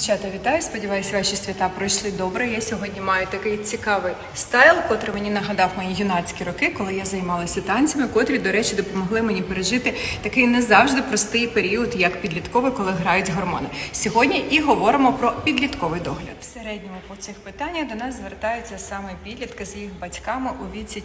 Дівчата, вітаю! Сподіваюся, ваші свята пройшли добре. Я сьогодні маю такий цікавий стайл, котрий мені нагадав мої юнацькі роки, коли я займалася танцями, котрі, до речі, допомогли мені пережити такий не завжди простий період, як підлітковий, коли грають гормони. Сьогодні і говоримо про підлітковий догляд. В середньому по цих питаннях до нас звертаються саме підлітки з їх батьками у віці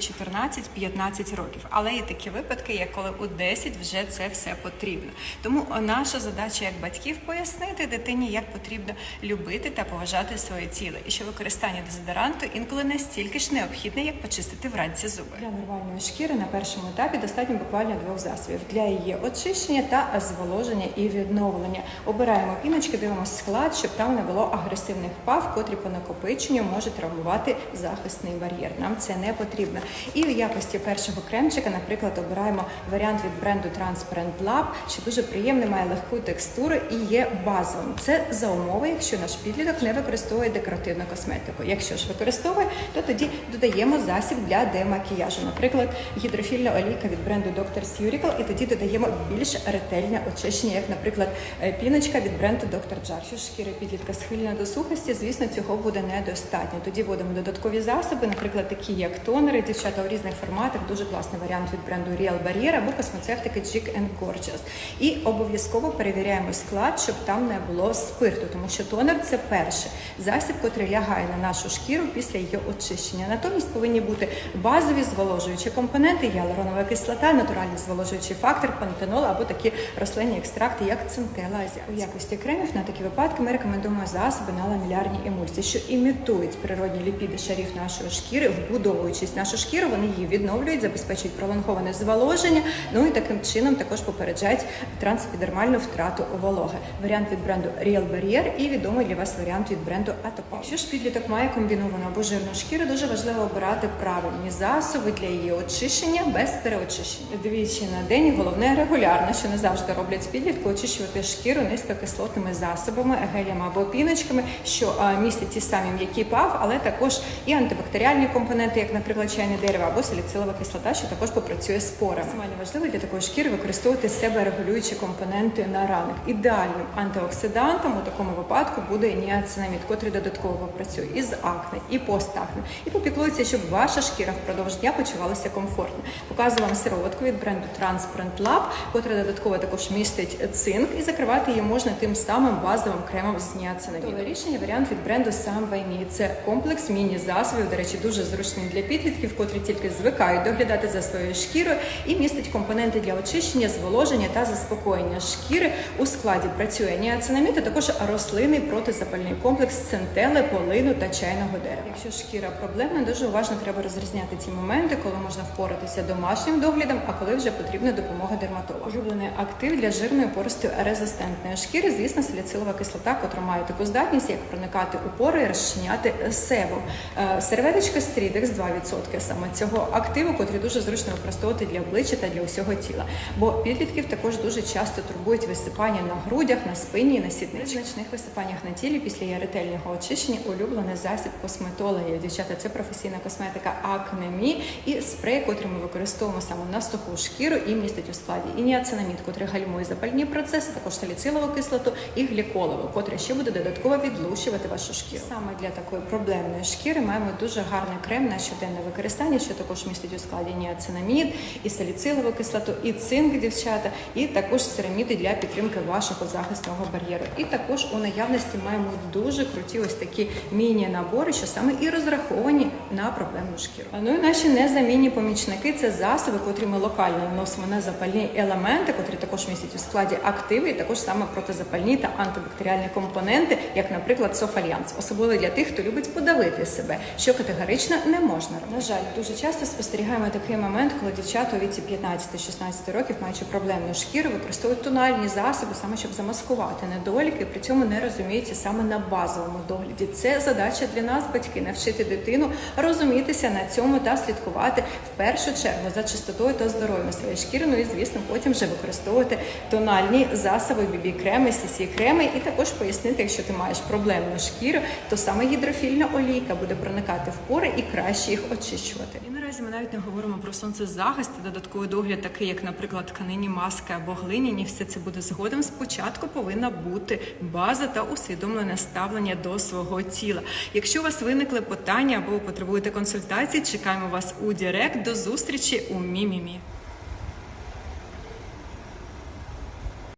14-15 років. Але є такі випадки, як коли у 10 вже це все потрібно. Тому наша задача як батьків пояснити дитині, як потрібно любити та поважати своє тіло, і що використання дезодоранту інколи настільки ж необхідне, як почистити вранці зуби. Для нормальної шкіри на першому етапі достатньо буквально двох засобів для її очищення та зволоження і відновлення. Обираємо піночки, дивимося склад, щоб там не було агресивних пав, котрі по накопиченню може травмувати захисний бар'єр. Нам це не потрібно. І в якості першого кремчика, наприклад, обираємо варіант від бренду Transparent Lab, що дуже приємний, має легку текстуру і є базовим. Це за умови, якщо наш підліток не використовує декоративну косметику. Якщо ж використовує, то тоді додаємо засіб для демакіяжу, наприклад, гідрофільна олійка від бренду Doctor's Curicle, і тоді додаємо більш ретельне очищення, як, наприклад, е, піночка від бренду Dr. Jar. Якщо шкіра підлітка схильна до сухості, звісно, цього буде недостатньо. Тоді вводимо додаткові засоби, наприклад, такі як тонери, дівчата у різних форматах, дуже класний варіант від бренду Real Barrier або космоцевтики Chic Gorgeous. І обов'язково перевіряємо склад, щоб там не було спирту, тому що тонер це перше засіб, котрий лягає на нашу шкіру після її очищення. Натомість повинні бути базові зволожуючі компоненти, гіалуронова кислота, натуральний зволожуючий фактор, пантенол або такі рослинні екстракти, як цинтела. У якості кремів на такі випадки ми рекомендуємо засоби на ламелярні емульсії, що імітують природні ліпіди шарів нашої шкіри, вбудовуючись нашу шкіру, вони її відновлюють, забезпечують пролонговане зволоження. Ну і таким чином також попереджають трансепідермальну втрату вологи. Варіант від бренду Real Barrier і відомий для вас варіант від бренду Atopal. Якщо ж підліток має комбіновану або жирну шкіру, дуже важливо обирати правильні засоби для її очищення без переочищення. Двічі на день головне регулярно, що не завжди роблять з підлітку, очищувати шкіру низькокислотними засобами, гелями або піночками, що містять ті самі м'які пав, але також і антибактеріальні компоненти, як, наприклад, чайне дерево або саліцилова кислота, що також попрацює з порами. Максимально важливо для такої шкіри використовувати себе регулюючі компоненти на ранок. Ідеальним антиоксидантом у такому випадку буде ніацинамід, котрий додатково працює і з акне, і постакне, і попіклується, щоб ваша шкіра впродовж дня почувалася комфортно. Показую вам сироватку від бренду Transparent Lab, котра додатково також містить цинк, і закривати її можна тим самим базовим кремом з ніацинамідом. Рішення варіант від бренду Sam by Me. Це комплекс міні-засобів, до речі, дуже зручний для підлітків, котрі тільки звикають доглядати за своєю шкірою і містить компоненти для очищення, зволоження та заспокоєння шкіри. У складі працює ніацинамід, а також рослинний протизапальний комплекс центели, полину та чайного дерева. Якщо шкіра проблемна, дуже уважно треба розрізняти ті моменти, коли можна впоратися домашнім доглядом, а коли вже потрібна допомога дерматолога. Улюблений актив для жирної пористої резистентної шкіри, звісно, саліцилова кислота, котра має таку здатність, як проникати у пори і розчиняти себум. Е, Серветочка Стрідекс 2% саме цього активу, котрий дуже зручно використовувати для обличчя та для усього тіла. Бо підлітків також дуже часто турбують висипання на грудях, на спині і на сідниці. Значних висипаннях на тілі після її ретельного очищення улюблений засіб косметології. Дівчата, це професійна косметика Акнемі і спрей, котрий ми використовуємо саме на суху шкіру і містить у складі і ніацинамід, котрий гальмує запальні процеси, також саліцилову кислоту і гліколову, котра ще буде додатково відлущувати вашу шкіру. Саме для такої проблемної шкіри маємо дуже гарний крем на щоденне використання, що також містить у складі ніацинамід, і саліцилову кислоту, і цинк, дівчата, і також цераміди для підтримки вашого захисного бар'єру. І також у наявності маємо дуже круті ось такі міні-набори, що саме і розраховані на проблемну шкіру. Ну і наші незамінні помічники це засоби, котрі ми локально наносимо на запальні елементи, котрі також містять у складі активи, і також саме протизапальні та антибактеріальні компоненти, як, наприклад, софальянс, особливо для тих, хто любить подавити себе, що категорично не можна робити. На жаль, дуже часто спостерігаємо такий момент, коли дівчата у віці 15-16 років, маючи проблемну шкіру, використовують тональні засоби саме щоб замаскувати недоліки, при цьому не розуміються саме на базовому догляді. Це задача для нас, батьки, навчити дитину розумітися на цьому та слідкувати в першу чергу за чистотою та здоров'ям своєї шкіри. Ну і звісно, потім вже використовувати тональні засоби, бібі-креми, сісі-креми, і також пояснити, якщо ти маєш проблемну шкіру, то саме гідрофільна олійка буде проникати в пори і краще їх очищувати. Наразі ми навіть не говоримо про сонцезахист, і додатковий догляд, такий як, наприклад, тканині маски або глиняні. Все це буде згодом. Спочатку повинна бути база та усвідомлене ставлення до свого тіла. Якщо у вас виникли питання або потребуєте консультації, чекаємо вас у Директ. До зустрічі у Мімімі.